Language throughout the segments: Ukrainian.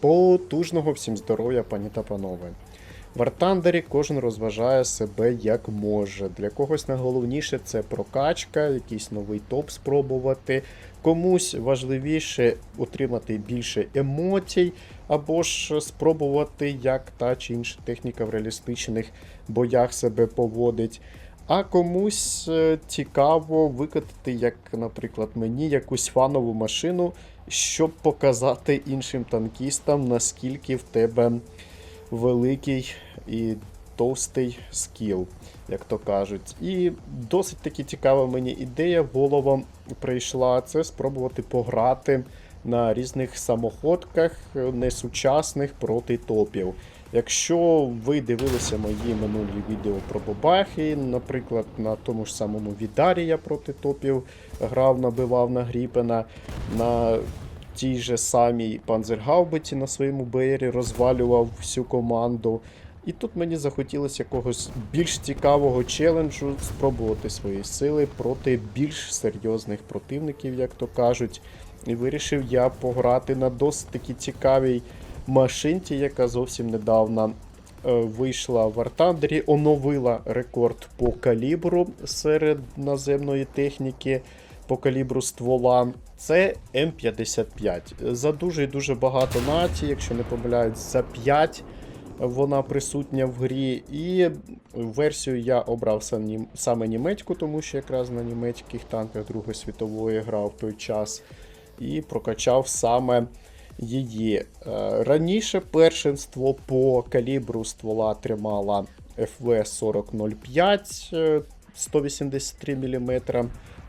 Потужного всім здоров'я, пані та панове. В Артандері кожен розважає себе як може. Для когось найголовніше це прокачка, якийсь новий топ спробувати. Комусь важливіше отримати більше емоцій, або ж спробувати, як та чи інша техніка в реалістичних боях себе поводить. А комусь е, цікаво викатати, як, наприклад, мені, якусь фанову машину, щоб показати іншим танкістам, наскільки в тебе великий і товстий скіл, як то кажуть. І досить таки цікава мені ідея в голову прийшла це спробувати пограти на різних самоходках е, несучасних проти топів. Якщо ви дивилися мої минулі відео про бабахи, наприклад, на тому ж самому Відарі я проти топів грав, набивав на Гріпена, на тій же самій Панзергаубиці на своєму БРі розвалював всю команду. І тут мені захотілося якогось більш цікавого челенджу, спробувати свої сили проти більш серйозних противників, як то кажуть. І вирішив я пограти на досить таки цікавій машинці, яка зовсім недавно е, вийшла в Артандері, оновила рекорд по калібру серед наземної техніки по калібру ствола. Це М55. За дуже і дуже багато націй, якщо не помиляють, за 5 вона присутня в грі. І версію я обрав саме німецьку, тому що якраз на німецьких танках Другої світової грав в той час. І прокачав саме її. Е, Раніше першинство по калібру ствола тримала FV-4005 е, 183 мм.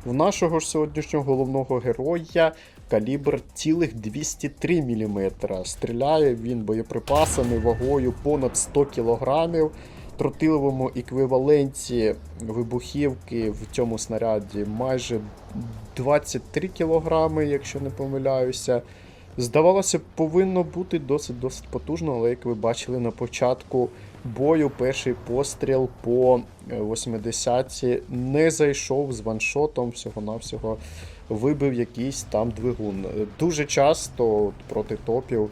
В нашого ж сьогоднішнього головного героя калібр цілих 203 мм. Стріляє він боєприпасами вагою понад 100 кг. Тротиловому еквіваленті вибухівки в цьому снаряді майже 23 кг, якщо не помиляюся. Здавалося, повинно бути досить досить потужно, але як ви бачили на початку бою, перший постріл по е, 80-ті не зайшов з ваншотом, всього-навсього вибив якийсь там двигун. Е, Дуже часто проти топів,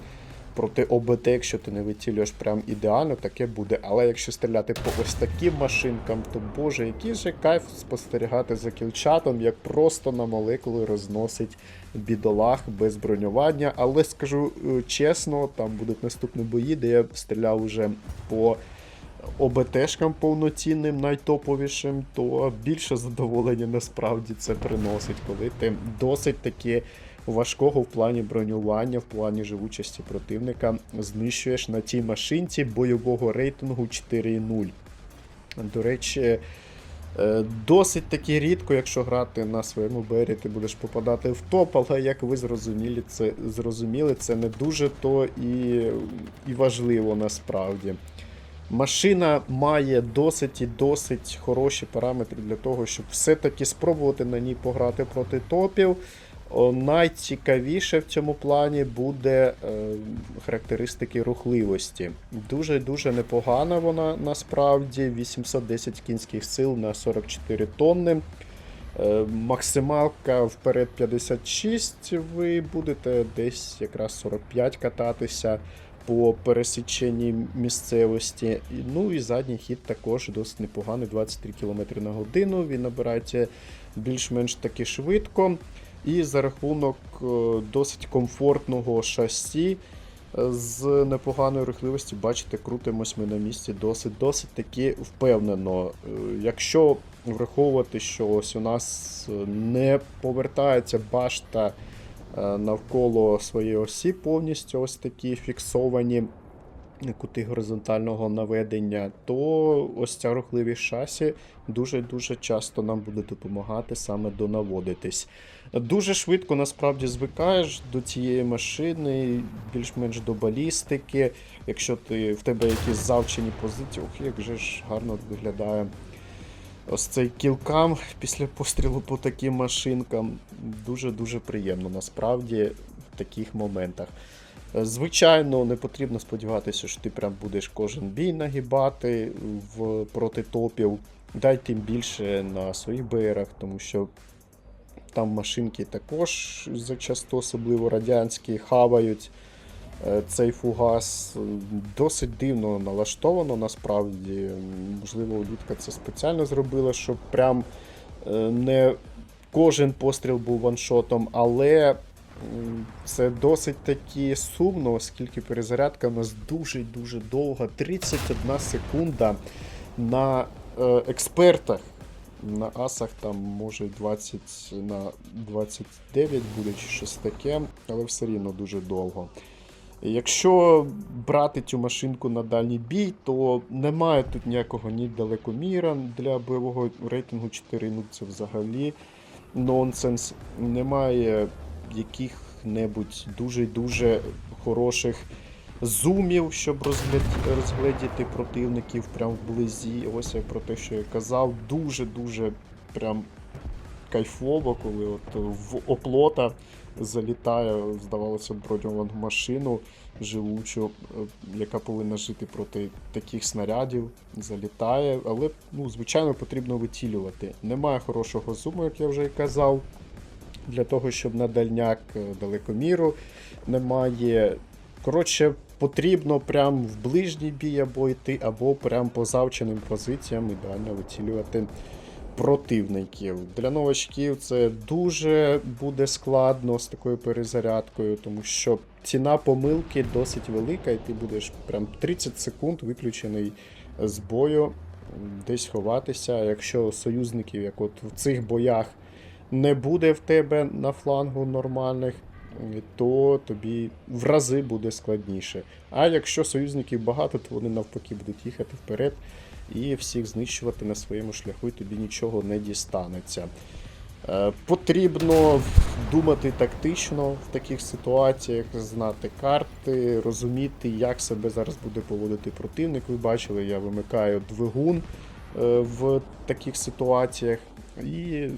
проти ОБТ, якщо ти не вицілюєш прям ідеально, таке буде. Але якщо стріляти по ось таким машинкам, то боже, який же кайф спостерігати за кілчатом, як просто на молекули розносить бідолах без бронювання. Але скажу е, чесно, там будуть наступні бої, де я стріляв уже по ОБТшкам повноцінним, найтоповішим, то більше задоволення насправді це приносить, коли ти досить таки важкого в плані бронювання, в плані живучості противника знищуєш на цій машинці бойового рейтингу 4.0. До речі, е, досить таки рідко, якщо грати на своєму бері, ти будеш попадати в топ, але як ви зрозуміли, це, зрозуміли, це не дуже то і, і важливо насправді. Машина має досить і досить хороші параметри для того, щоб все-таки спробувати на ній пограти проти топів. Найцікавіше в цьому плані буде е, характеристики рухливості. Дуже-дуже непогана вона насправді. 810 кінських сил на 44 тонни. Е, максималка вперед 56, ви будете десь якраз 45 кататися по пересіченні місцевості. Ну і задній хід також досить непоганий, 23 км на годину. Він набирається більш-менш таки швидко. І за рахунок е, досить комфортного шасі е, з непоганою рухливістю, бачите, крутимось ми на місці досить досить таки впевнено. Е, Якщо враховувати, що ось у нас не повертається башта навколо своєї осі повністю ось такі фіксовані кути горизонтального наведення, то ось ця рухливість шасі дуже-дуже часто нам буде допомагати саме донаводитись. Дуже швидко насправді звикаєш до цієї машини, більш-менш до балістики. Якщо ти, в тебе якісь завчені позиції, ох, як же ж гарно виглядає ось цей кілкам після пострілу по таким машинкам. Дуже-дуже приємно насправді в таких моментах. Е, Звичайно, не потрібно сподіватися, що ти прям будеш кожен бій нагибати в проти топів. Дай тим більше на своїх БРах, тому що там машинки також зачасто, особливо радянські, хавають е, цей фугас. Досить дивно налаштовано насправді. Можливо, Лютка це спеціально зробила, щоб прям е, не кожен постріл був ваншотом, але це досить таки сумно, оскільки перезарядка у нас дуже-дуже довга. 31 секунда на е, експертах. На асах там може 20 на 29 буде чи щось таке, але все рівно дуже довго. Якщо брати цю машинку на дальній бій, то немає тут ніякого ні далекоміра для бойового рейтингу 4, ну це взагалі нонсенс. Немає яких-небудь дуже-дуже хороших зумів, щоб розгледіти противників прямо вблизі. Ось я про те, що я казав, дуже-дуже прям кайфово, коли от в оплота залітає, здавалося б, машину живучу, е, яка повинна жити проти таких снарядів, залітає, але ну, звичайно потрібно вицілювати. Немає хорошого зуму, як я вже і казав. Для того, щоб на дальняк е, далекоміру немає. Коротше, потрібно прям в ближній бій або йти, або прям по завченим позиціям ідеально вицілювати противників. Для новачків це дуже буде складно з такою перезарядкою, тому що ціна помилки досить велика, і ти будеш прям 30 секунд виключений з бою, десь ховатися. Якщо союзників, як от в цих боях, не буде в тебе на флангу нормальних, то тобі в рази буде складніше. А якщо союзників багато, то вони навпаки будуть їхати вперед і всіх знищувати на своєму шляху, і тобі нічого не дістанеться. Е, Потрібно думати тактично в таких ситуаціях, знати карти, розуміти, як себе зараз буде поводити противник. Ви бачили, я вимикаю двигун е, в таких ситуаціях. І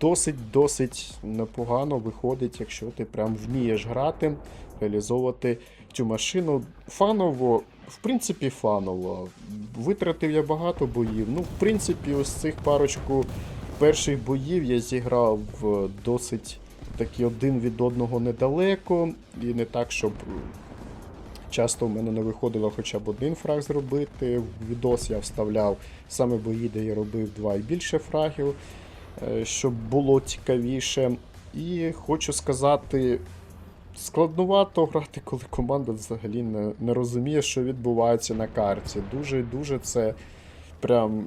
досить-досить непогано виходить, якщо ти прям вмієш грати, реалізовувати цю машину. Фаново, в принципі, фаново. Витратив я багато боїв. Ну, в принципі, ось цих парочку перших боїв я зіграв досить такі один від одного недалеко. І не так, щоб часто в мене не виходило хоча б один фраг зробити. В відос я вставляв саме бої, де я робив два і більше фрагів, щоб було цікавіше. І хочу сказати, складнувато грати, коли команда взагалі не, не розуміє, що відбувається на карті. Дуже дуже це прям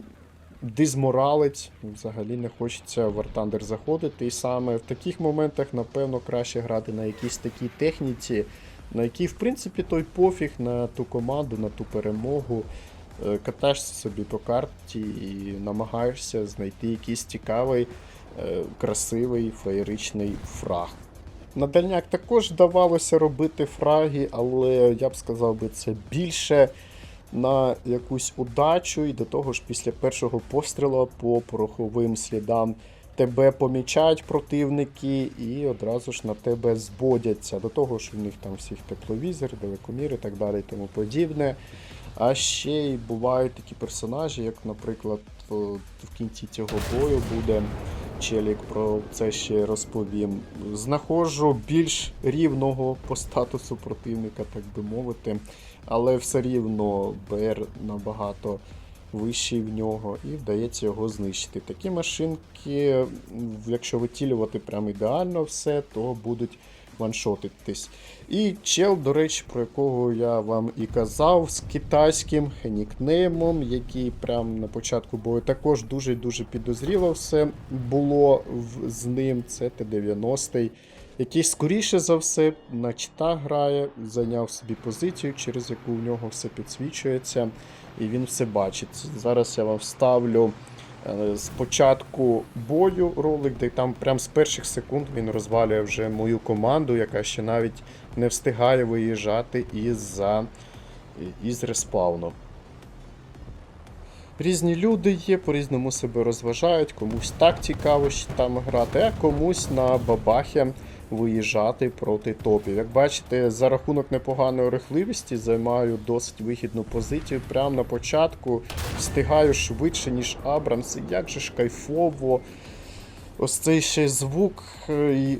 дизморалить. Взагалі не хочеться в Thunder заходити. І саме в таких моментах, напевно, краще грати на якійсь такій техніці, на якій, в принципі, той пофіг на ту команду, на ту перемогу. Е, Катаєшся собі по карті і намагаєшся знайти якийсь цікавий, е, красивий, феєричний фраг. На дальняк також вдавалося робити фраги, але я б сказав би це більше на якусь удачу, і до того ж, після першого пострілу по пороховим слідам тебе помічають противники і одразу ж на тебе збодяться. До того ж, у них там всіх тепловізор, далекомір і так далі і тому подібне. А ще й бувають такі персонажі, як, наприклад, в кінці цього бою буде челік, про це ще розповім. Знаходжу більш рівного по статусу противника, так би мовити, але все рівно БР набагато вищий в нього і вдається його знищити. Такі машинки, якщо витілювати прям ідеально все, то будуть ваншотитись. І чел, до речі, про якого я вам і казав, з китайським нікнеймом, який прям на початку бою також дуже дуже підозріло все було з ним. Це Т-90, який скоріше за все на чита грає, зайняв собі позицію, через яку в нього все підсвічується, і він все бачить. Зараз я вам вставлю. Е, З початку бою ролик, де там прям з перших секунд він розвалює вже мою команду, яка ще навіть не встигає виїжджати із-за із респауну. Різні люди є, по-різному себе розважають, комусь так цікаво там грати, а комусь на бабахі виїжджати проти топів. Як бачите, за рахунок непоганої рухливості займаю досить вигідну позицію. Прямо на початку встигаю швидше, ніж Абрамс. Як же ж кайфово. Ось цей ще звук. е, і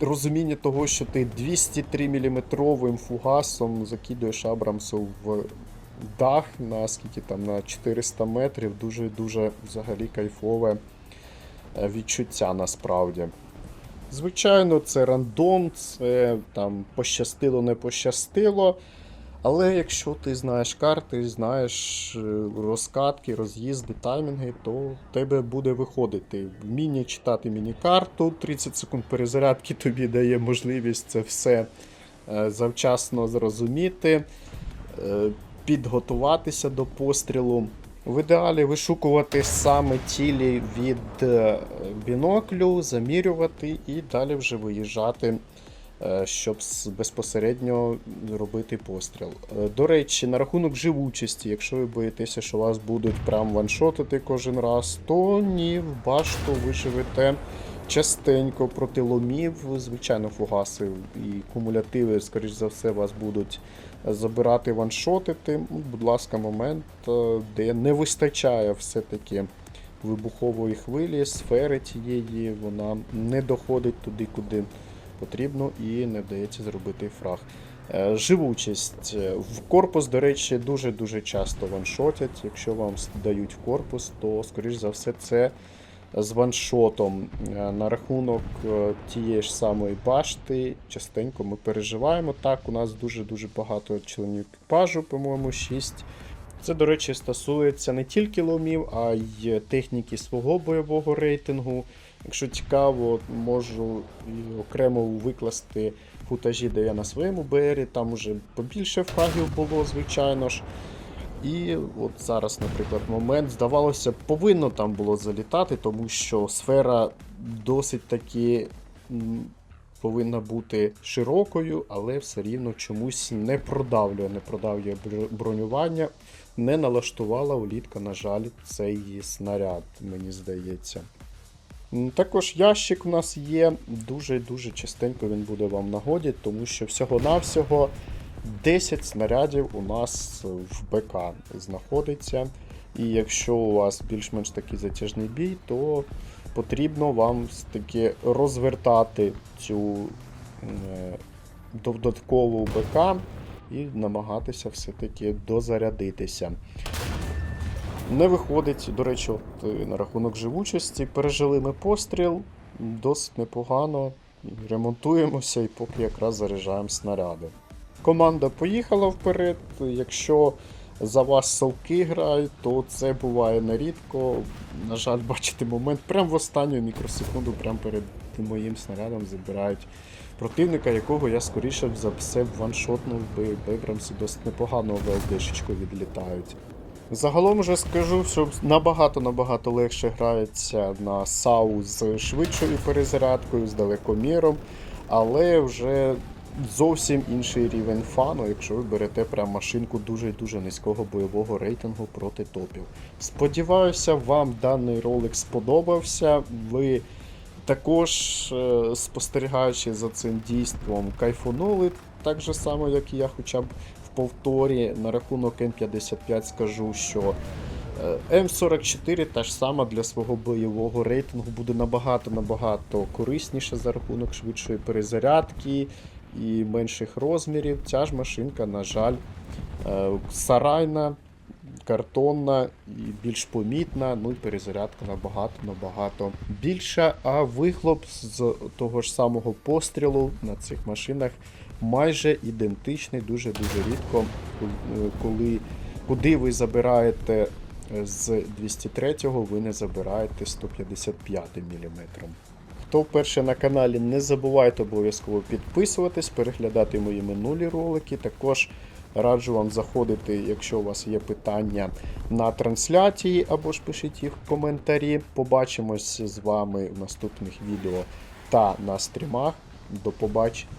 розуміння того, що ти 203 мм фугасом закидуєш Абрамсу в дах на скільки там на 400 метрів, дуже-дуже взагалі кайфове е, відчуття насправді. Звичайно, це рандом, це там пощастило, не пощастило. Але якщо ти знаєш карти, знаєш е, розкатки, роз'їзди, таймінги, то в тебе буде виходити. Вміння читати міні-карту, 30 секунд перезарядки тобі дає можливість це все е, завчасно зрозуміти, е, підготуватися до пострілу. В ідеалі вишукувати саме цілі від е, біноклю, замірювати і далі вже виїжджати е, щоб безпосередньо робити постріл. Е, До речі, на рахунок живучості, якщо ви боїтеся, що вас будуть прям ваншотити кожен раз, то ні, в башту ви живете частенько проти ломів, звичайно, фугаси і кумулятиви, скоріш за все, вас будуть забирати ваншотити. Будь ласка, момент, е, де не вистачає все-таки вибухової хвилі, сфери тієї, вона не доходить туди, куди потрібно, і не вдається зробити фраг. Е, Живучість. Е, В корпус, до речі, дуже-дуже часто ваншотять. Якщо вам дають в корпус, то, скоріш за все, це з ваншотом. Е, На рахунок е, тієї ж самої башти, частенько ми переживаємо. Так, у нас дуже-дуже багато членів екіпажу, по-моєму, 6. Це, до речі, стосується не тільки ломів, а й техніки свого бойового рейтингу. Якщо цікаво, можу окремо викласти футажі, де я на своєму БРі, там уже побільше фрагів було, звичайно ж. І от зараз, наприклад, момент, здавалося, повинно там було залітати, тому що сфера досить таки повинна бути широкою, але все рівно чомусь не продавлює, не продавлює бронювання, не налаштувала улітка, на жаль, цей снаряд, мені здається. Також ящик у нас є. Дуже-дуже частенько він буде вам нагоді, тому що всього-навсього 10 снарядів у нас в БК знаходиться. І якщо у вас більш-менш такий затяжний бій, то потрібно вам таки розвертати цю е, додаткову БК і намагатися все-таки дозарядитися. Не виходить, до речі, от е, на рахунок живучості. Пережили ми постріл досить непогано. Ремонтуємося і поки якраз заряджаємо снаряди. Команда поїхала вперед. Якщо за вас совки грають, то це буває нерідко. На жаль, бачите момент, прямо в останню мікросекунду, прямо перед моїм снарядом забирають противника, якого я скоріше за все ваншотнув би Бебрамсі досить непогано ВЛДшечку відлітають. Загалом вже скажу, що набагато-набагато легше грається на САУ з швидшою перезарядкою, з далекоміром, але вже зовсім інший рівень фану, якщо ви берете прям машинку дуже-дуже низького бойового рейтингу проти топів. Сподіваюся, вам даний ролик сподобався. Ви також, е, спостерігаючи за цим дійством, кайфонули так же само, як і я, хоча б в повторі. На рахунок М55 скажу, що е, М44 та ж сама для свого бойового рейтингу буде набагато-набагато корисніша за рахунок швидшої перезарядки і менших розмірів. Ця ж машинка, на жаль, е, сарайна, картонна і більш помітна, ну і перезарядка набагато-набагато більша. А вихлоп з того ж самого пострілу на цих машинах майже ідентичний, дуже-дуже рідко, коли- коли куди ви забираєте е, з 203-го, ви не забираєте 155 мм. Хто вперше на каналі, не забувайте обов'язково підписуватись, переглядати мої минулі ролики. Також раджу вам заходити, якщо у вас є питання на трансляції, або ж пишіть їх в коментарі. Побачимось з вами в наступних відео та на стрімах. До побачення.